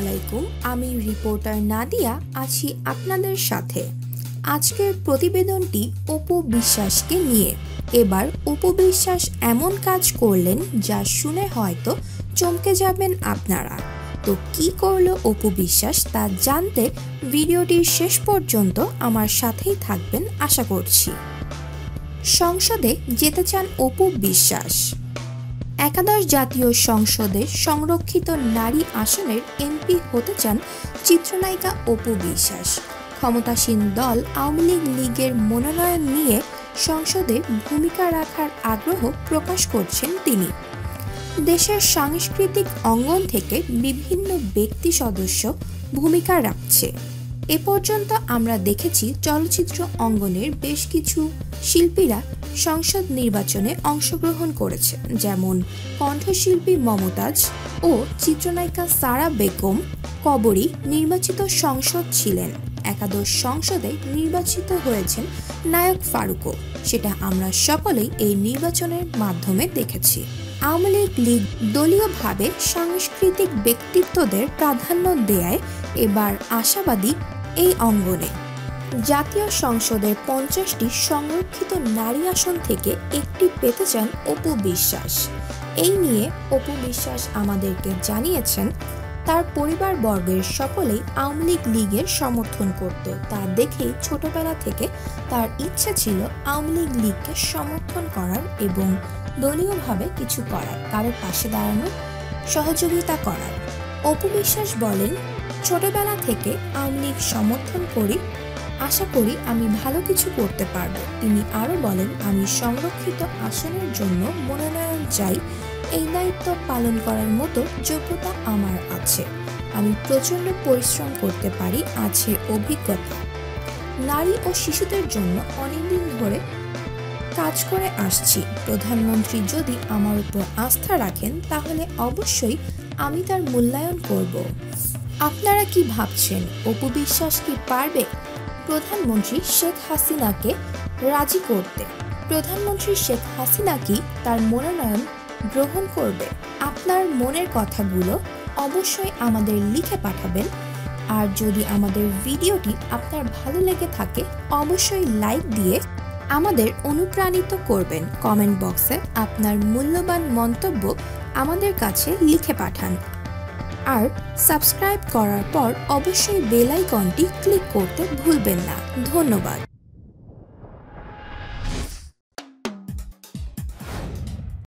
আলাইকুম, আমি রিপোর্টার নাদিয়া, আছি আপনাদের সাথে। আজকের প্রতিবেদনটি অপু বিশ্বাসকে নিয়ে। এবার অপু বিশ্বাস এমন কাজ করলেন যা শুনে হয়তো চমকে যাবেন আপনারা। তো কি করল অপু বিশ্বাস তা জানতে ভিডিওটির শেষ পর্যন্ত আমার সাথেই থাকবেন, আশা করছি। সংসদে যেতে চান অপু বিশ্বাস। একাদশ জাতীয় সংসদে সংরক্ষিত নারী আসনের এমপি হতে চান চিত্রনায়িকা অপু বিশ্বাস। ক্ষমতাসীন দল আওয়ামী লীগ লীগের মনোনয়ন নিয়ে সংসদে ভূমিকা রাখার আগ্রহ প্রকাশ করছেন তিনি। দেশের সাংস্কৃতিক অঙ্গন থেকে বিভিন্ন ব্যক্তি সদস্য ভূমিকা রাখছে। এ পর্যন্ত আমরা দেখেছি চলচ্চিত্র অঙ্গনের বেশ কিছু শিল্পীরা সংসদ নির্বাচনে অংশগ্রহণ করেছে, যেমন কণ্ঠশিল্পী মমতাজ ও চিত্রনায়িকা সারা বেগম কবরী নির্বাচিত সংসদ ছিলেন। একাদশ সংসদে নির্বাচিত হয়েছেন নায়ক ফারুকও সেটা আমরা সকলেই এই নির্বাচনের মাধ্যমে দেখেছি। আওয়ামী লীগ লীগ দলীয়ভাবে সাংস্কৃতিক ব্যক্তিত্বদের প্রাধান্য দেয়ায় এবার আশাবাদী এই অঙ্গনে। জাতীয় সংসদের পঞ্চাশটি সংরক্ষিত নারী আসন থেকে একটি পেতে চান অপু বিশ্বাস। এই নিয়ে অপু বিশ্বাস আমাদেরকে জানিয়েছেন, তার পরিবার বর্গের সকলেই আওয়ামী লীগ লীগের সমর্থন করত। তা দেখেই ছোটবেলা থেকে তার ইচ্ছা ছিল আওয়ামী লীগ লীগকে সমর্থন করার এবং দলীয়ভাবে কিছু করার, কারও পাশে দাঁড়ানোর, সহযোগিতা করার। অপু বিশ্বাস বলেন, ছোটবেলা থেকে আওয়ামী লীগ সমর্থন করি আশা করি আমি ভালো কিছু করতে পারব। তিনি আরও বলেন, আমি সংরক্ষিত আসনের জন্য মনোনয়ন চাই। এই দায়িত্ব পালন করার মতো যোগ্যতা আমার আছে। আমি প্রচণ্ড পরিশ্রম করতে পারি, আছে অভিজ্ঞতা। নারী ও শিশুদের জন্য অনেকদিন ধরে কাজ করে আসছি। প্রধানমন্ত্রী যদি আমার উপর আস্থা রাখেন, তাহলে অবশ্যই আমি তার মূল্যায়ন করব। আপনারা কি ভাবছেন? অপু বিশ্বাস কি পারবে? প্রধানমন্ত্রী শেখ হাসিনাকে রাজি করতে। প্রধানমন্ত্রী শেখ হাসিনা কি তার মনোনয়ন গ্রহণ করবে? আপনার মনের কথাগুলো অবশ্যই আমাদের লিখে পাঠাবেন। আর যদি আমাদের ভিডিওটি আপনার ভালো লেগে থাকে, অবশ্যই লাইক দিয়ে আমাদের অনুপ্রাণিত করবেন। কমেন্ট বক্সে আপনার মূল্যবান মন্তব্য আমাদের কাছে লিখে পাঠান। আর সাবস্ক্রাইব করার পর অবশ্যই বেল আইকনটি ক্লিক করতে ভুলবেন না। ধন্যবাদ।